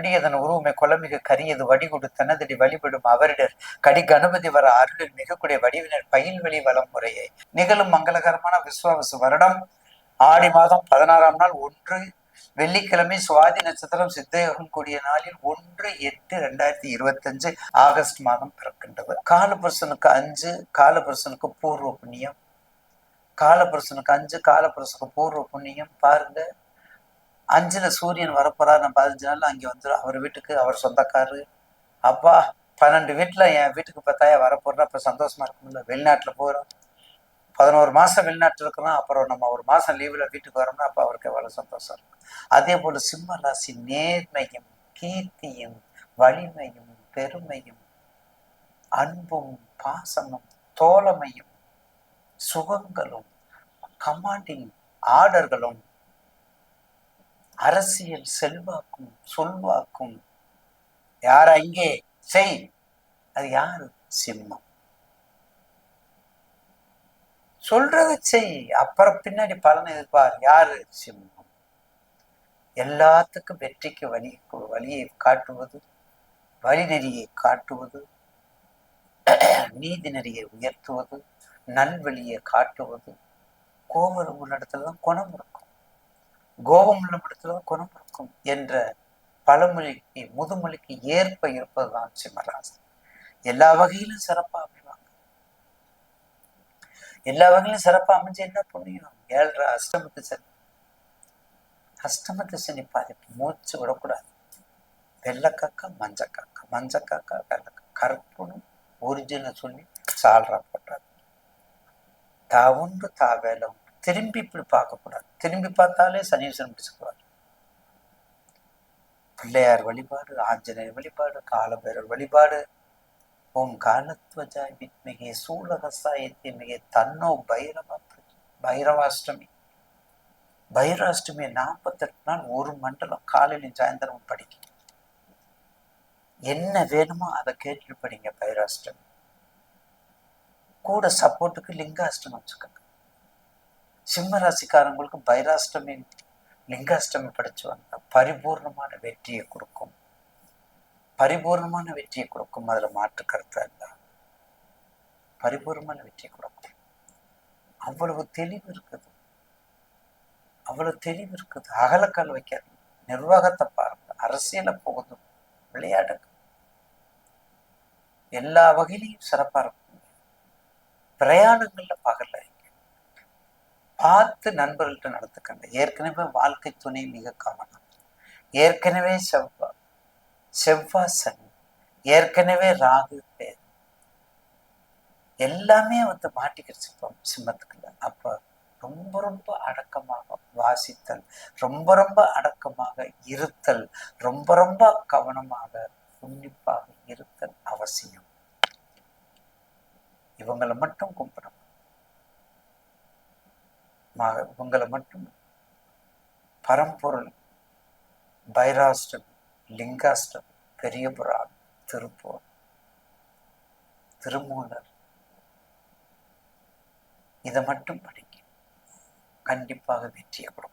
பிடியதன் உருவமை குலமிகு கரியது வடிகுடு தனதடி வழிபடும் அவரிடர். கடி கணபதி வர அருளில் மிகக்கூடிய வடிவினர் பயில்வெளி வளம் முறையை. நிகழும் மங்களகரமான விஸ்வாவசு வருடம். ஆடி மாதம் பதினாறாம் நாள் ஒன்று. வெள்ளிக்கிழமை சுவாதி நட்சத்திரம் சித்தயோகம் கூடிய நாளில் ஒன்று எட்டு ரெண்டாயிரத்தி இருபத்தஞ்சு ஆகஸ்ட் மாதம் பிறக்கின்றது. காலபுருஷனுக்கு அஞ்சு காலபுருஷனுக்கு பூர்வ புண்ணியம். காலபுருஷனுக்கு அஞ்சு காலபுருஷனுக்கு பூர்வ புண்ணியம். பாருங்க. அஞ்சுல சூரியன் வரப்போறாரு நான் பதினஞ்சு நாள்ல அங்கே வந்துடும் அவர் வீட்டுக்கு அவர் சொந்தக்காரு அப்பா பன்னெண்டு வீட்டுல என் வீட்டுக்கு பார்த்தாயா வரப்போறா அப்ப சந்தோஷமா இருக்கும்ல. வெளிநாட்டுல போறோம். பதினோரு மாசம் வெளிநாட்டில் இருக்கிறோம் அப்புறம் நம்ம ஒரு மாசம் லீவ்ல வீட்டுக்கு வரோம்னா அப்ப அவருக்கு எவ்வளவு சந்தோஷம் இருக்கும் அதே போல சிம்ம ராசி நேர்மையும் கீர்த்தியும் வலிமையும் பெருமையும் அன்பும் பாசமும் தோழமையும் சுகங்களும் கமாண்டிங் ஆர்டர்களும் அரசியல் செல்வாக்கும் சொல்வாக்கும். யார் அங்கே? செய். அது யாரு? சிம்மம். சொல்றத செய். அப்புறம் பின்னாடி பலன் எதிர்ப்பார் யாரு? சிம்மம். எல்லாத்துக்கும் வெற்றிக்கு வழி வழியை காட்டுவது வழிநெறியை காட்டுவது நீதி நெறியை உயர்த்துவது நல்வழியை காட்டுவது கோபம் உள்ள இடத்துல தான் குணம் இருக்கும். கோபம் உள்ள குணம் இருக்கும் என்ற பழமொழிக்கு முதுமொழிக்கு ஏற்ப இருப்பதுதான் சிம்மராசன் எல்லா வகையிலும் சிறப்பா அமைவாங்க. எல்லா வகையிலும் சிறப்பா அமைஞ்சு என்ன புண்ணியம்? ஏழரை அஷ்டமத்து சனி. அஷ்டமத்து சனி பாதிப்பு மூச்சு விடக்கூடாது. வெள்ளக்காக்கா மஞ்சக்காக்கா. மஞ்சக்காக்கா வெள்ளக்கா கற்பனும் ஒரிஜினல் சொல்லி சால்ரா போட்டாரு தா உண்டு தா வேலை உண்டு திரும்பி இப்படி பார்க்கக்கூடாது. திரும்பி பார்த்தாலே சனீஸ்வரன் பிடிச்சுக்குவார் பிள்ளையார் வழிபாடு ஆஞ்சநேயர் வழிபாடு காலபேரர் வழிபாடு. ஓம் காலத்வஜாய் வித்மிகே சூலகசாயத்தி மிகே தன்னோ பைரவா பைரவாஷ்டமி. பைரவாஷ்டமி நாற்பத்தெட்டு நாள் ஒரு மண்டலம் காலையிலும் சாயந்தரமும் படிக்க என்ன வேணுமோ அதை கேட்டுட்டு படிங்க பைராஷ்டமி கூட சப்போர்ட்டுக்கு லிங்காஷ்டமி வச்சுக்கோங்க. சிம்ம ராசிக்காரங்களுக்கு பைராஷ்டமி லிங்காஷ்டமி படிச்சு வந்தால் பரிபூர்ணமான வெற்றியை கொடுக்கும். பரிபூர்ணமான வெற்றியை கொடுக்கும். அதுல மாற்று கருத்தா இல்ல. பரிபூர்ணமான வெற்றியை கொடுக்கும். அவ்வளவு தெளிவு இருக்குது. அவ்வளவு தெளிவு இருக்குது. அகலக்கால் வைக்காது. நிர்வாகத்தை பாருங்க. அரசியல போகுது விளையாடுங்க. எல்லா வகையிலையும் சிறப்பா இருக்கும். பிரயாணங்கள்ல பகல பார்த்து நண்பர்கள்ட்ட நடத்துக்கங்க ஏற்கனவே வாழ்க்கை துணை மிக கவனம் ஏற்கனவே செவ்வாய் செவ்வாய் சனி ஏற்கனவே ராகு பேர் எல்லாமே வந்து மாட்டிக்கிடுச்சுப்போம் சிம்மத்துக்குள்ள. அப்ப ரொம்ப ரொம்ப அடக்கமாக வாசித்தல் ரொம்ப ரொம்ப அடக்கமாக இருத்தல் ரொம்ப ரொம்ப கவனமாக உன்னிப்பாக இருத்தல் அவசியம். இவங்களை மட்டும் கும்பிடணும். மக- உங்களை மட்டும் பரம்பொருள் பைராஷ்டம் லிங்காஷ்டம் பெரிய திருப்பூர் திருமூலர். இதை மட்டும் படிங்க. கண்டிப்பாக வெற்றியை கொடுக்கும்.